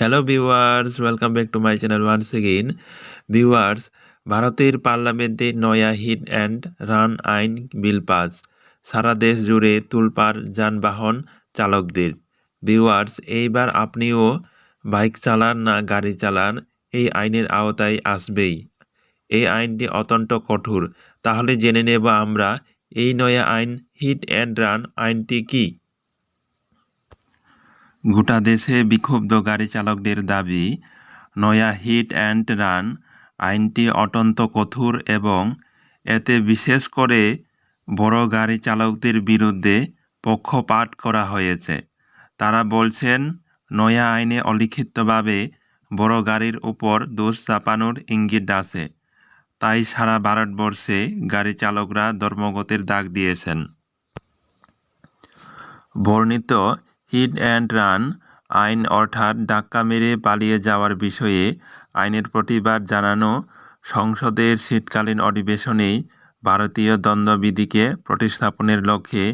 Hello viewers welcome back to my channel once again viewers ভারতের পার্লামেন্টে নয়া hit and run আইন bill pass. সারা দেশ জুড়ে তুলপার যানবাহন চালকদের। ভিউয়ার্স এইবার আপনিও বাইক চালান না গাড়ি চালান, এই আইনের আওতায় আসবেই। এই আইনটি অত্যন্ত কঠোর। তাহলে জেনে নেব আমরা এই নয়া আইন, হিট অ্যান্ড রান আইনটি কী? গোটা দেশে বিক্ষুব্ধ গাড়ি চালকদের দাবি, নয়া হিট অ্যান্ড রান আইনটি অত্যন্ত কঠোর এবং এতে বিশেষ করে বড় গাড়ি চালকদের বিরুদ্ধে পক্ষপাত করা হয়েছে। তারা বলছেন, নয়া আইনে অলিখিতভাবে বড় গাড়ির উপর দোষ চাপানোর ইঙ্গিত আছে। তাই সারা ভারতবর্ষে গাড়ি চালকরা ধর্মগতের ডাক দিয়েছেন। বর্ণিত হিট অ্যান্ড রান, আইন অর্থাৎ ধাক্কা মেরে পালিয়ে যাওয়ার বিষয়ে আইনের প্রতিবাদ জানানো, সংসদের শীতকালীন অধিবেশনেই ভারতীয় দ্বন্দ্ববিধিকে প্রতিস্থাপনের লক্ষ্যে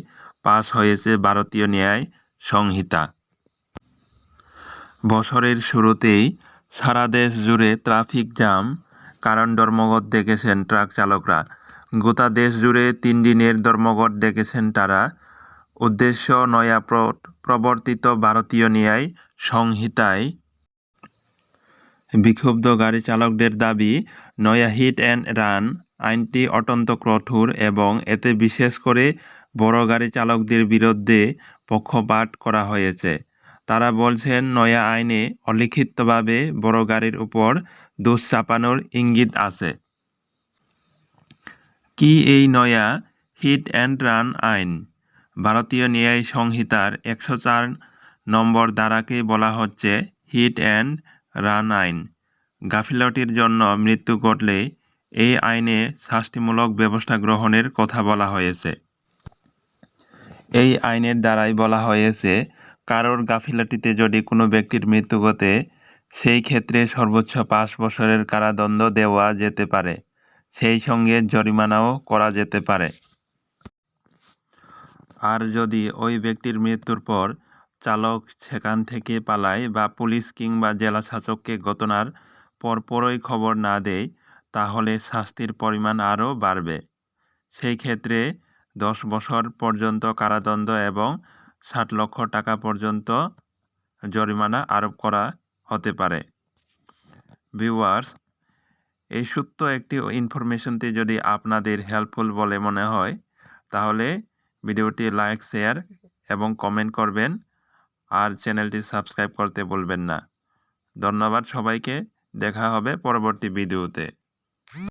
পাশ হয়েছে ভারতীয় ন্যায় সংহিতা। বছরের শুরুতেই সারা দেশ জুড়ে ট্রাফিক জ্যাম, কারণ ধর্মঘট ডেকেছেন ট্রাক চালকরা। গোটা দেশ জুড়ে তিন দিনের ধর্মঘট ডেকেছেন তারা। উদ্দেশ্য নয়া প্রবর্তিত ভারতীয় ন্যায় সংহিতায়। বিক্ষুব্ধ গাড়ি চালকদের দাবি, নয়া হিট অ্যান্ড রান আইনটি অত্যন্ত কঠোর এবং এতে বিশেষ করে বড় গাড়ি চালকদের বিরুদ্ধে পক্ষপাত করা হয়েছে। তারা বলছেন, নয়া আইনে অলিখিতভাবে বড় গাড়ির উপর দোষ চাপানোর ইঙ্গিত আছে। কি এই নয়া হিট অ্যান্ড রান আইন? ভারতীয় ন্যায় সংহিতার একশো চার নম্বর ধারাকে বলা হচ্ছে হিট অ্যান্ড রান আইন। গাফিলতির জন্য মৃত্যু ঘটলে এই আইনে শাস্তিমূলক ব্যবস্থা গ্রহণের কথা বলা হয়েছে। এই আইনের দ্বারাই বলা হয়েছে, কারোর গাফিলতিতে যদি কোনো ব্যক্তির মৃত্যু ঘটে, সেই ক্ষেত্রে সর্বোচ্চ পাঁচ বছরের কারাদণ্ড দেওয়া যেতে পারে। সেই সঙ্গে জরিমানাও করা যেতে পারে। আর যদি ওই ব্যক্তির মৃত্যুর পর চালক সেখান থেকে পালায় বা পুলিশ কিংবা জেলা শাসককে ঘটনার পরপরই খবর না দেয়, তাহলে শাস্তির পরিমাণ আরও বাড়বে। সেই ক্ষেত্রে দশ বছর পর্যন্ত কারাদণ্ড এবং ষাট লক্ষ টাকা পর্যন্ত জরিমানা আরোপ করা হতে পারে। ভিউয়ার্স, এই সত্য একটি ইনফরমেশনটি যদি আপনাদের হেল্পফুল বলে মনে হয়, তাহলে ভিডিওটি লাইক, শেয়ার এবং কমেন্ট করবেন আর চ্যানেলটি সাবস্ক্রাইব করতে বলবেন না। ধন্যবাদ সবাইকে। দেখা হবে পরবর্তী ভিডিওতে।